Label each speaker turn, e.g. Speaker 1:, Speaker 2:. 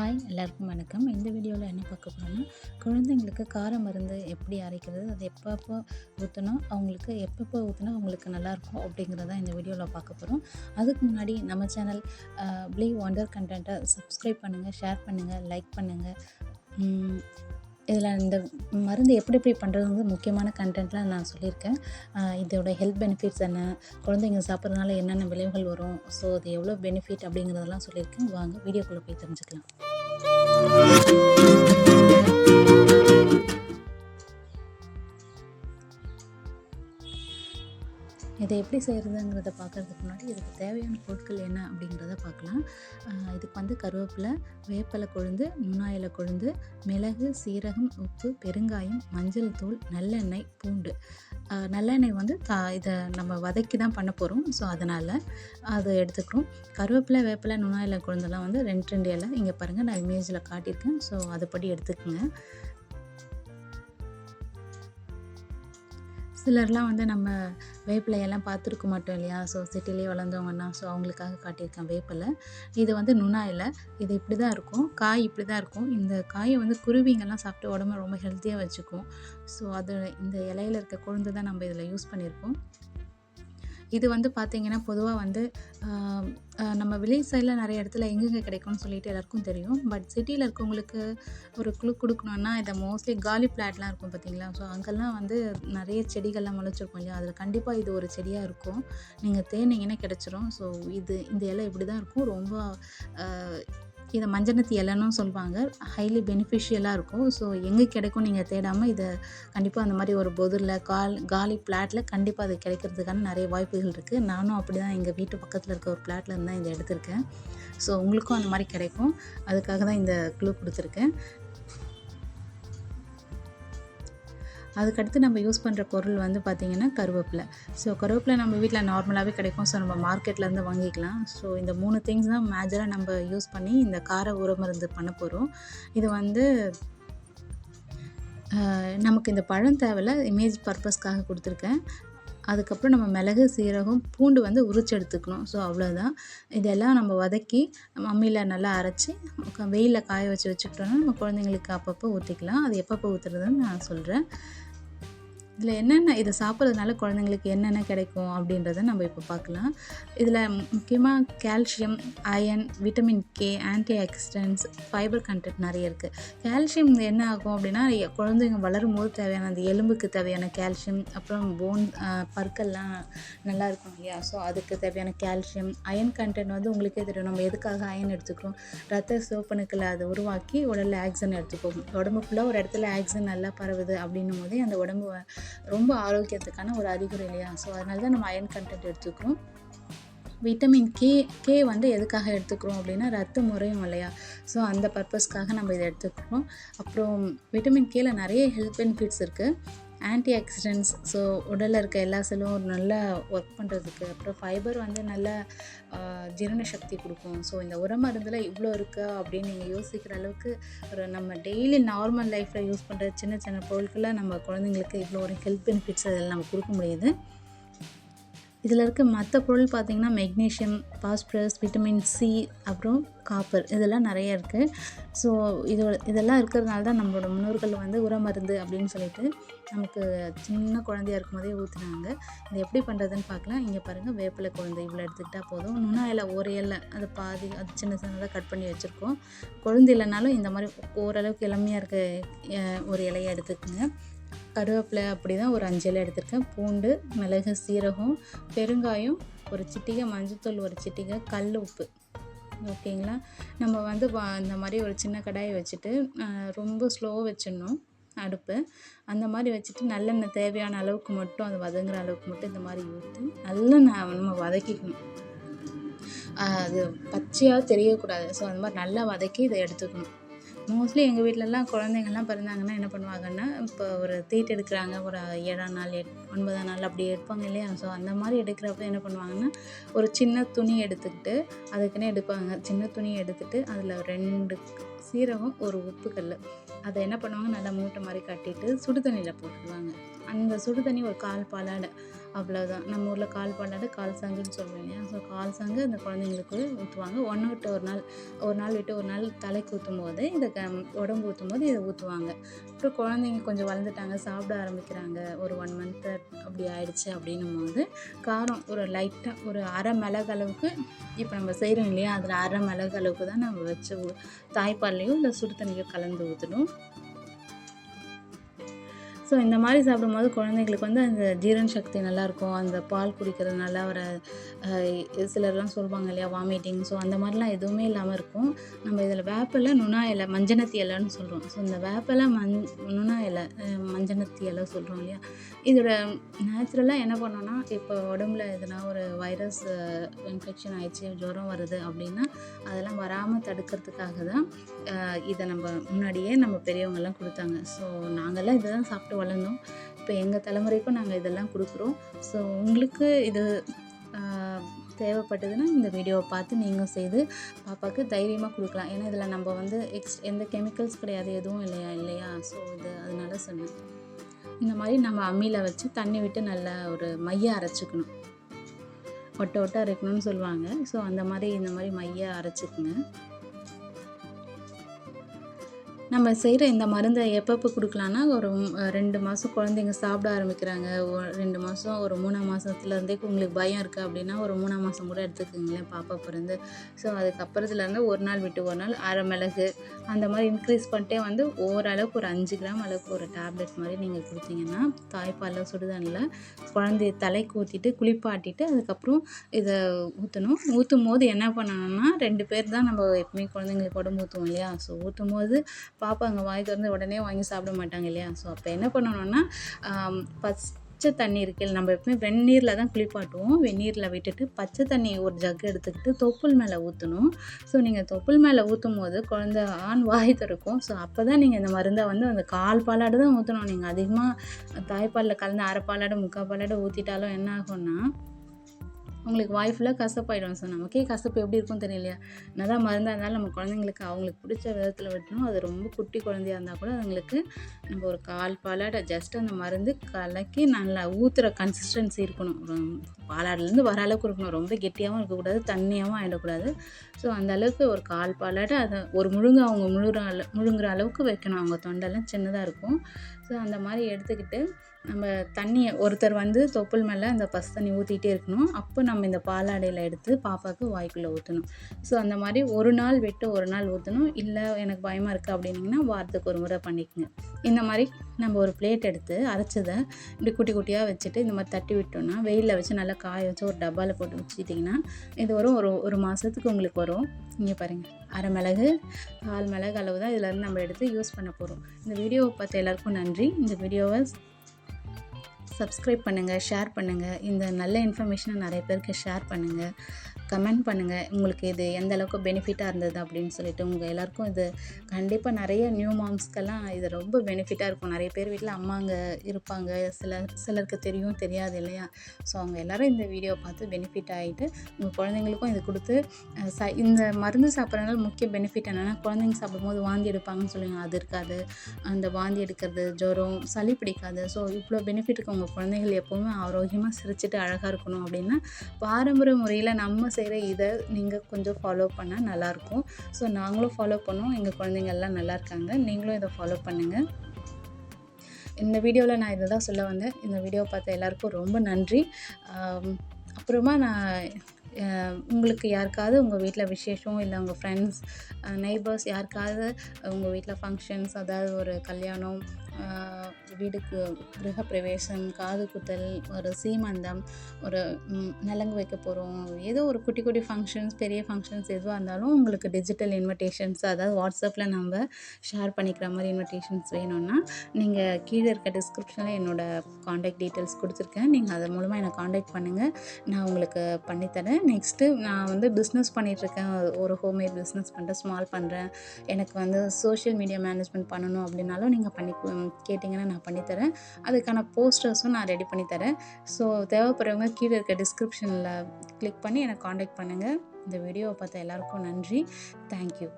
Speaker 1: Hi எல்லாருக்கும் வணக்கம். இந்த வீடியோவில் என்ன பார்க்க போகிறோன்னா குழந்தைங்களுக்கு கார மருந்து எப்படி அரைக்கிறது அது எப்பப்போ ஊற்றணும் அவங்களுக்கு எப்பப்போ ஊற்றினா அவங்களுக்கு நல்லாயிருக்கும் அப்படிங்கிறத இந்த வீடியோவில் பார்க்க போகிறோம் அதுக்கு முன்னாடி நம்ம சேனல் ப்ளீ ஒண்டர் கண்டென்ட்டை சப்ஸ்கிரைப் பண்ணுங்கள் ஷேர் பண்ணுங்கள் லைக் பண்ணுங்கள் இதில் இந்த மருந்து எப்படி எப்படி பண்ணுறதுங்கிறது முக்கியமான கண்டென்ட்லாம் நான் சொல்லியிருக்கேன். இதோட ஹெல்த் பெனிஃபிட்ஸ் என்ன குழந்தைங்க சாப்பிட்றதுனால என்னென்ன விளைவுகள் வரும் ஸோ அது எவ்வளோ பெனிஃபிட் அப்படிங்கிறதெல்லாம் சொல்லியிருக்கேன். வாங்க வீடியோக்குள்ளே போய் தெரிஞ்சுக்கலாம். இதை எப்படி செய்கிறதுங்கிறத பார்க்குறதுக்கு முன்னாடி இதுக்கு தேவையான பொருட்கள் என்ன அப்படிங்கிறத பார்க்கலாம். இதுக்கு வந்து கருவேப்பிலை வேப்பிலை கொழுந்து நுண்ணாயில கொழுந்து மிளகு சீரகம் உப்பு பெருங்காயம் மஞ்சள் தூள் நல்லெண்ணெய் பூண்டு. நல்லெண்ணெய் வந்து தா இதை நம்ம வதக்கி தான் பண்ண போகிறோம் ஸோ அதனால் அதை எடுத்துக்கிறோம். கருவேப்பிலை வேப்பிலை நுண்ணாயில கொழுந்தெல்லாம் வந்து ரெண்டு ரெண்டு இலை இங்கே பாருங்கள் நான் இமேஜில் காட்டியிருக்கேன். ஸோ அதுபடி எடுத்துக்கோங்க. சிலர்லாம் வந்து நம்ம வேப்பிலையெல்லாம் பார்த்துருக்க மாட்டோம் இல்லையா? ஸோ சிட்டிலேயே வளர்ந்தவங்கன்னா ஸோ அவங்களுக்காக காட்டியிருக்கேன் வேப்பிலை. இது வந்து நுணா இல்லை இது இப்படி தான் இருக்கும். காய் இப்படி தான் இருக்கும். இந்த காயை வந்து குருவிங்கெல்லாம் சாப்பிட்டு உடம்ப ரொம்ப ஹெல்த்தியாக வச்சுக்கும். ஸோ அது இந்த இலையில இருக்க கொழுந்து தான் நம்ம இதில் யூஸ் பண்ணியிருக்கோம் இது வந்து பார்த்திங்கன்னா பொதுவாக வந்து நம்ம வில்லேஜ் சைடில் நிறைய இடத்துல எங்கெங்கே கிடைக்கும்னு சொல்லிட்டு எல்லாருக்கும் தெரியும். பட் சிட்டியில் இருக்கவங்களுக்கு ஒரு குழு கொடுக்கணுன்னா இதை மோஸ்ட்லி காலி பிளாட்லாம் இருக்கும் பார்த்தீங்களா ஸோ அங்கெல்லாம் வந்து நிறைய செடிகள்லாம் முளைச்சிருக்கும் இல்லையா? அதில் கண்டிப்பாக இது ஒரு செடியாக இருக்கும். நீங்கள் தேனீங்கன்னா கிடச்சிரும். ஸோ இது இந்த இலை இப்படி தான் இருக்கும். ரொம்ப இதை மஞ்சனத்தி இலைன்னு சொல்லுவாங்க ஹைலி பெனிஃபிஷியலாக இருக்கும். ஸோ எங்கே கிடைக்கும் நீங்கள் தேடாமல் இதை கண்டிப்பாக அந்த மாதிரி ஒரு பொதுரில் கால் காலி பிளாட்டில் கண்டிப்பாக அது கிடைக்கிறதுக்கான நிறைய வாய்ப்புகள் இருக்குது நானும் அப்படி தான் எங்கள் வீட்டு பக்கத்தில் இருக்க ஒரு பிளாட்டில் இருந்தால் தான் இதை எடுத்திருக்கேன். ஸோ உங்களுக்கும் அந்த மாதிரி கிடைக்கும். அதுக்காக தான் இந்த க்ளூ கொடுத்துருக்கேன். அதுக்கடுத்து நம்ம யூஸ் பண்ணுற பொருள் வந்து பார்த்திங்கன்னா கருவேப்பிலை. ஸோ கருவேப்பிலை நம்ம வீட்டில் நார்மலாகவே கிடைக்கும். ஸோ நம்ம மார்க்கெட்லேருந்து வாங்கிக்கலாம். ஸோ இந்த மூணு திங்ஸ் தான் மேஜராக நம்ம யூஸ் பண்ணி இந்த கார உரமருந்து பண்ண போகிறோம் இது வந்து நமக்கு இந்த பழம் தேவையில்ல. இமேஜ் பர்பஸ்க்காக கொடுத்துருக்கேன். அதுக்கப்புறம் நம்ம மிளகு சீரகம் பூண்டு வந்து உரிச்சு எடுத்துக்கணும். ஸோ அவ்வளோதான் இதெல்லாம் நம்ம வதக்கி அம்மியில் நல்லா அரைச்சி வெயிலில் காய வச்சு வச்சுக்கிட்டோன்னா நம்ம குழந்தைங்களுக்கு அப்பப்போ ஊற்றிக்கலாம் அது எப்பப்போ ஊற்றுறதுன்னு நான் சொல்கிறேன் இதில் என்னென்ன இதை சாப்பிட்றதுனால குழந்தைங்களுக்கு என்னென்ன கிடைக்கும் அப்படின்றத நம்ம இப்போ பார்க்கலாம். இதில் முக்கியமாக calcium iron vitamin K antioxidants fibre content நிறைய இருக்குது கால்சியம் என்ன ஆகும் அப்படின்னா எ- குழந்தைங்க வளரும் போது தேவையான அந்த எலும்புக்கு தேவையான கால்சியம் அப்புறம் போன் பற்கள்லாம் நல்லா இருக்கும் இல்லையா? ஸோ அதுக்கு தேவையான கால்சியம் அயன் கண்டென்ட் வந்து உங்களுக்கே தெரியும். நம்ம எதுக்காக அயன் எடுத்துக்கிறோம்? ரத்த சிவப்பணுக்களை அதை உருவாக்கி உடலில் ஆக்சிஜன் எடுத்துக்கோம் உடம்பு ஃபுல்லாக ஒரு இடத்துல ஆக்சிஜன் நல்லா பரவுது அப்படின்னும் போதே அந்த உடம்பு ரொம்ப ஆரோக்கியத்துக்கான ஒரு அறிகுறி இல்லையா? ஸோ அதனால தான் நம்ம அயன் கண்டென்ட் எடுத்துக்கிறோம். விட்டமின் கே கே வந்து எதுக்காக எடுத்துக்கிறோம் அப்படின்னா ரத்த முறையும் இல்லையா? ஸோ அந்த பர்பஸ்க்காக நம்ம இதை எடுத்துக்கிறோம். அப்புறம் விட்டமின் கேல நிறைய ஹெல்த் பெனிஃபிட்ஸ் இருக்குது ஆன்டி ஆக்சிடென்ட்ஸ் ஸோ உடலில் இருக்க எல்லா செல்லும் ஒரு நல்ல ஒர்க் பண்ணுறதுக்கு அப்புறம் ஃபைபர் வந்து நல்ல ஜீரண சக்தி கொடுக்கும். ஸோ இந்த உரம் மருந்தில் இவ்வளோ இருக்கா அப்படின்னு நீங்கள் யோசிக்கிற அளவுக்கு ஒரு நம்ம டெய்லி நார்மல் லைஃப்பில் யூஸ் பண்ணுற சின்ன சின்ன பொருட்களை நம்ம குழந்தைங்களுக்கு இவ்வளோ ஒரு ஹெல்த் பெனிஃபிட்ஸ் அதில் நம்ம கொடுக்க முடியுது. இதில் இருக்க மற்ற பொருள் பார்த்திங்கன்னா மெக்னீஷியம் பாஸ்பரஸ் விட்டமின் சி அப்புறம் காப்பர் இதெல்லாம் நிறைய இருக்குது ஸோ இது இதெல்லாம் இருக்கிறதுனால தான் நம்மளோட முன்னோர்கள் வந்து உர மருந்து அப்படின்னு சொல்லிட்டு நமக்கு சின்ன குழந்தையா இருக்கும்போதே ஊற்றுனாங்க இது எப்படி பண்ணுறதுன்னு பார்க்கலாம். இங்கே பாருங்கள் வேப்பிலை குழந்தை இவ்வளோ எடுத்துக்கிட்டால் போதும். நுணா ஓரையில் அது பாதி அது சின்ன சின்னதாக கட் பண்ணி வச்சுருக்கோம். குழந்தை இல்லைனாலும் இந்த மாதிரி ஓரளவுக்கு இளமையாக இருக்க ஒரு இலையை எடுத்துக்கோங்க. கருவேப்பிலை அப்படி தான் ஒரு அஞ்சு இலை எடுத்திருக்கேன். பூண்டு மிளகு சீரகம் பெருங்காயம் ஒரு சிட்டிகை மஞ்சத்தூள் ஒரு சிட்டிகை கல் உப்பு. ஓகேங்களா நம்ம வந்து இந்த மாதிரி ஒரு சின்ன கடாயை வச்சுட்டு ரொம்ப ஸ்லோ வச்சிடணும் அடுப்பு. அந்த மாதிரி வச்சுட்டு நல்லெண்ணெய் தேவையான அளவுக்கு மட்டும் அது வதங்குற அளவுக்கு மட்டும் இந்த மாதிரி ஊற்றி நல்லா நம்ம வதக்கிக்கணும். அது பச்சையாக தெரியக்கூடாது. ஸோ அந்த மாதிரி நல்லா வதக்கி இதை எடுத்துக்கணும். மோஸ்ட்லி எங்கள் வீட்டிலலாம் குழந்தைங்கள்லாம் பிறந்தாங்கன்னா என்ன பண்ணுவாங்கன்னா இப்போ ஒரு தீட்டு எடுக்கிறாங்க ஒரு ஏழாம் நாள் எட் ஒன்பதாம் நாள் அப்படி எடுப்பாங்க இல்லையா? ஸோ அந்த மாதிரி எடுக்கிறப்ப என்ன பண்ணுவாங்கன்னா ஒரு சின்ன துணி எடுத்துக்கிட்டு அதுக்குன்னே எடுப்பாங்க. சின்ன துணி எடுத்துட்டு அதில் ரெண்டு சீரகம் ஒரு உப்புக்கல் அதை என்ன பண்ணுவாங்க? நல்லா மூட்டை மாதிரி கட்டிட்டு சுடு தண்ணியில் போட்டுடுவாங்க. அந்த சுடு தண்ணி ஒரு கால் பாலாடை அவ்வளோதான் நம்ம ஊரில் கால் பண்ணாடு கால் சங்குன்னு சொல்லுவோம் இல்லையா? ஸோ கால் சங்கு அந்த குழந்தைங்களுக்கு ஊற்றுவாங்க ஒன்று விட்டு ஒரு நாள் ஒரு நாள் விட்டு ஒரு நாள் தலைக்கு ஊற்றும் போது இதை க உடம்பு ஊற்றும் போது இதை ஊற்றுவாங்க அப்புறம் குழந்தைங்க கொஞ்சம் வளர்ந்துட்டாங்க சாப்பிட ஆரம்பிக்கிறாங்க. ஒரு ஒன் மந்த்து அப்படி ஆயிடுச்சு அப்படின்னும் போது காரம் ஒரு லைட்டாக ஒரு அரை மிளகு அளவுக்கு இப்போ நம்ம செய்கிறோம் இல்லையா? அதில் அரை மிளகு அளவுக்கு தான் நம்ம வச்சு ஊ- தாய்ப்பால்லையோ இல்லை சுடு தண்ணியோ கலந்து ஊற்றணும் ஸோ இந்த மாதிரி சாப்பிடும்போது குழந்தைங்களுக்கு வந்து அந்த ஜீரண சக்தி நல்லாயிருக்கும். அந்த பால் குடிக்கிறதுனால வர சிலர்லாம் சொல்லுவாங்க இல்லையா வாமிட்டிங் ஸோ அந்த மாதிரிலாம் எதுவுமே இல்லாமல் இருக்கும். நம்ம இதில் வேப்பில நுணா இலை மஞ்சனத்தி இலைன்னு சொல்கிறோம் ஸோ இந்த வேப்பில மஞ் நுணா இலை மஞ்சனத்தி இலை சொல்கிறோம் இல்லையா? இதோட நேச்சுரலாக என்ன பண்ணோன்னா இப்போ உடம்புல எதனா ஒரு வைரஸ் இன்ஃபெக்ஷன் ஆயிடுச்சு ஜுரம் வருது அப்படின்னா அதெல்லாம் வராமல் தடுக்கிறதுக்காக தான் இதை நம்ம முன்னாடியே நம்ம பெரியவங்கெல்லாம் கொடுத்தாங்க. ஸோ நாங்கள்லாம் இதை தான் சாப்பிட்டு வளர்ந்தோம். இப்போ எங்கள் தலைமுறைக்கும் நாங்கள் இதெல்லாம் கொடுக்குறோம். ஸோ உங்களுக்கு இது தேவைப்பட்டதுன்னா இந்த வீடியோவை பார்த்து நீங்கள் செய்து பாப்பாவுக்கு தைரியமாக கொடுக்கலாம். ஏன்னா இதில் நம்ம வந்து எக்ஸ் எந்த கெமிக்கல்ஸ் கிடையாது எதுவும் இல்லையா இல்லையா? ஸோ இது அதனால சொன்னேன். இந்த மாதிரி நம்ம அம்மியில் வச்சு தண்ணி விட்டு நல்லா ஒரு மைய அரைச்சிக்கணும். ஒட்ட ஒட்ட அரைக்கணும்னு சொல்லுவாங்க. ஸோ அந்த மாதிரி இந்த மாதிரி மைய அரைச்சிக்குங்க. நம்ம செய்கிற இந்த மருந்தை எப்பப்போ கொடுக்கலான்னா ஒரு ரெண்டு மாதம் குழந்தைங்க சாப்பிட ஆரம்பிக்கிறாங்க. ஒ- ரெண்டு மாதம் ஒரு மூணாம் மாதத்துலேருந்தே உங்களுக்கு பயம் இருக்குது அப்படின்னா ஒரு மூணாம் மாதம் கூட எடுத்துக்கோங்களேன் பாப்பா பிறந்து. ஸோ அதுக்கப்புறத்துலேருந்து ஒரு நாள் விட்டு ஒரு நாள் அரை மிளகு அந்த மாதிரி இன்க்ரீஸ் பண்ணிட்டே வந்து ஓரளவுக்கு ஒரு அஞ்சு கிராம் அளவுக்கு ஒரு டேப்லெட் மாதிரி நீங்கள் கொடுத்தீங்கன்னா தாய்ப்பாலில் சுடுதண்ணில் குழந்தைய தலைக்கு ஊற்றிட்டு குளிப்பாட்டிட்டு அதுக்கப்புறம் இதை ஊற்றணும் ஊற்றும் போது என்ன பண்ணணும்னா ரெண்டு பேர் தான் நம்ம எப்பவுமே குழந்தைங்களுக்கு உடம்பு ஊற்றுவோம் இல்லையா? ஸோ ஊற்றும் போது பாப்பா அங்கே வாங்கி திறந்து உடனே வாங்கி சாப்பிட மாட்டாங்க இல்லையா? ஸோ அப்போ என்ன பண்ணணும்னா பச்சை தண்ணி இருக்குல்ல நம்ம எப்பவுமே வெந்நீரில் தான் குளிப்பாட்டுவோம். வெந்நீரில் விட்டுட்டு பச்சை தண்ணி ஒரு ஜக் எடுத்துக்கிட்டு தொப்புள் மேலே ஊற்றணும் ஸோ நீங்கள் தொப்புள் மேலே ஊற்றும் போது குழந்த ஆண் வாய் திறக்கும். ஸோ அப்போ தான் நீங்கள் இந்த மருந்தை வந்து அந்த கால் பாலாடு தான் ஊற்றணும் நீங்கள் அதிகமாக தாய்ப்பாலில் கலந்து அரை பாலாடு முக்கால் பாலாடு ஊற்றிட்டாலும் என்ன ஆகும்னா உங்களுக்கு வாய் ஃபுல்லாக கசப்பாயிடும். ஸோ நமக்கே கசப்பு எப்படி இருக்கும் தெரியலையா? என்னதான் மருந்தாக இருந்தாலும் நம்ம குழந்தைங்களுக்கு அவங்களுக்கு பிடிச்ச விதத்தில் வெட்டணும். அது ரொம்ப குட்டி குழந்தையா இருந்தால் கூட அதுங்களுக்கு நம்ம ஒரு கால் பாலாட ஜஸ்ட் அந்த மருந்து கலக்கி நல்லா ஊற்றுற கன்சிஸ்டன்சி இருக்கணும். பாலாடுலேருந்து வர அளவுக்கு இருக்கணும். ரொம்ப கெட்டியாகவும் இருக்கக்கூடாது தண்ணியாகவும் ஆகிடக்கூடாது ஸோ அந்த அளவுக்கு ஒரு கால் பாலாடு அதை ஒரு முழுங்க அவங்க முழுகிற அள முழுங்குற அளவுக்கு வைக்கணும். அவங்க தொண்டெல்லாம் சின்னதாக இருக்கும். ஸோ அந்த மாதிரி எடுத்துக்கிட்டு நம்ம தண்ணியை ஒருத்தர் வந்து தொப்புள் மேலே அந்த பசு தண்ணி ஊற்றிட்டே இருக்கணும். அப்போ நம்ம இந்த பாலாடையில் எடுத்து பாப்பாவுக்கு வாய்க்குள்ளே ஊற்றணும் ஸோ அந்த மாதிரி ஒரு நாள் விட்டு ஒரு நாள் ஊற்றணும் இல்லை எனக்கு பயமாக இருக்குது அப்படின்னீங்கன்னா வாரத்துக்கு ஒரு முறை பண்ணிக்கோங்க. இந்த மாதிரி நம்ம ஒரு பிளேட் எடுத்து அரைச்சதை இப்படி குட்டி குட்டியாக வச்சுட்டு இந்த மாதிரி தட்டி விட்டோம்னா வெயிலில் வச்சு நல்லா காய வச்சு ஒரு டப்பாவில் போட்டு வச்சுட்டிங்கன்னா இது வரும். ஒரு ஒரு மாதத்துக்கு உங்களுக்கு வரும். இங்கே பாருங்கள் அரை மிளகு கால் மிளகு அளவு தான் இதில் நம்ம எடுத்து யூஸ் பண்ண போகிறோம் இந்த வீடியோவை பார்த்த எல்லாருக்கும் நன்றி. இந்த வீடியோவை சப்ஸ்கிரைப் பண்ணுங்கள் ஷேர் பண்ணுங்கள் இந்த நல்ல இன்ஃபர்மேஷனை நிறைய பேருக்கு ஷேர் பண்ணுங்கள் கமெண்ட் பண்ணுங்கள் உங்களுக்கு இது எந்த அளவுக்கு பெனிஃபிட்டாக இருந்தது அப்படின்னு சொல்லிட்டு உங்கள் எல்லாருக்கும் இது கண்டிப்பாக நிறைய நியூ மாம்ஸ்க்கெல்லாம் இது ரொம்ப பெனிஃபிட்டாக இருக்கும். நிறைய பேர் வீட்டில் அம்மாங்க இருப்பாங்க. சில சிலருக்கு தெரியும் தெரியாது இல்லையா? ஸோ அவங்க எல்லோரும் இந்த வீடியோ பார்த்து பெனிஃபிட் ஆகிட்டு உங்கள் குழந்தைங்களுக்கும் இது கொடுத்து ச இந்த மருந்து சாப்பிட்றதுனால முக்கிய பெனிஃபிட் என்னென்னா குழந்தைங்க சாப்பிடும்போது வாந்தி எடுப்பாங்கன்னு சொல்லுவாங்க. அது இருக்காது. அந்த வாந்தி எடுக்கிறது ஜுரம் சளி பிடிக்காது. ஸோ இவ்வளோ பெனிஃபிட் இருக்கு உங்கள் குழந்தைகள் எப்போவுமே ஆரோக்கியமாக சிரிச்சிட்டு அழகாக இருக்கணும் அப்படின்னா பாரம்பரிய முறையில் நம்ம செய்கிற இதை நீங்கள் கொஞ்சம் ஃபாலோ பண்ணால் நல்லாயிருக்கும் ஸோ நாங்களும் ஃபாலோ பண்ணோம் எங்கள் குழந்தைங்கள்லாம் நல்லா இருக்காங்க நீங்களும் இதை ஃபாலோ பண்ணுங்கள் இந்த வீடியோவில் நான் இதை தான் சொல்ல வந்தேன். இந்த வீடியோ பார்த்த எல்லாருக்கும் ரொம்ப நன்றி. அப்புறமா நான் உங்களுக்கு யாருக்காவது உங்கள் வீட்டில் விசேஷம் இல்லை உங்கள் ஃப்ரெண்ட்ஸ் நெய்பர்ஸ் யாருக்காவது உங்கள் வீட்டில் ஃபங்க்ஷன்ஸ் அதாவது ஒரு கல்யாணம் வீடுக்கு கிரகப்பிரவேசம் காது குத்தல் ஒரு சீமந்தம் ஒரு நலங்கு வைக்க போகிறோம் ஏதோ ஒரு குட்டி குட்டி ஃபங்க்ஷன்ஸ் பெரிய ஃபங்க்ஷன்ஸ் எதுவாக இருந்தாலும் உங்களுக்கு டிஜிட்டல் இன்விடேஷன்ஸ் அதாவது வாட்ஸ்அப்பில் நம்ம ஷேர் பண்ணிக்கிற மாதிரி இன்விடேஷன்ஸ் வேணும்னா நீங்கள் கீழே இருக்க டிஸ்கிரிப்ஷனில் என்னோடய காண்டாக்ட் டீட்டெயில்ஸ் கொடுத்துருக்கேன். நீங்கள் அது மூலமாக என்னை காண்டாக்ட் பண்ணுங்கள் நான் உங்களுக்கு பண்ணித்தரேன். நெக்ஸ்ட்டு நான் வந்து பிஸ்னஸ் பண்ணிகிட்ருக்கேன் ஒரு ஹோம்மேட் பிஸ்னஸ் பண்ணுறேன் ஸ்மால் பண்ணுறேன் எனக்கு வந்து சோஷியல் மீடியா மேனேஜ்மெண்ட் பண்ணணும் அப்படின்னாலும் நீங்கள் பண்ணி கேட்டிங்கன்னா நான் பண்ணித்தரேன் அதுக்கான போஸ்டர்ஸும் நான் ரெடி பண்ணித்தரேன் ஸோ தேவைப்படுறவங்க கீழே இருக்க டிஸ்கிரிப்ஷனில் கிளிக் பண்ணி என்னை காண்டாக்ட் பண்ணுங்கள் இந்த வீடியோவை பார்த்த எல்லாருக்கும் நன்றி. தேங்க்யூ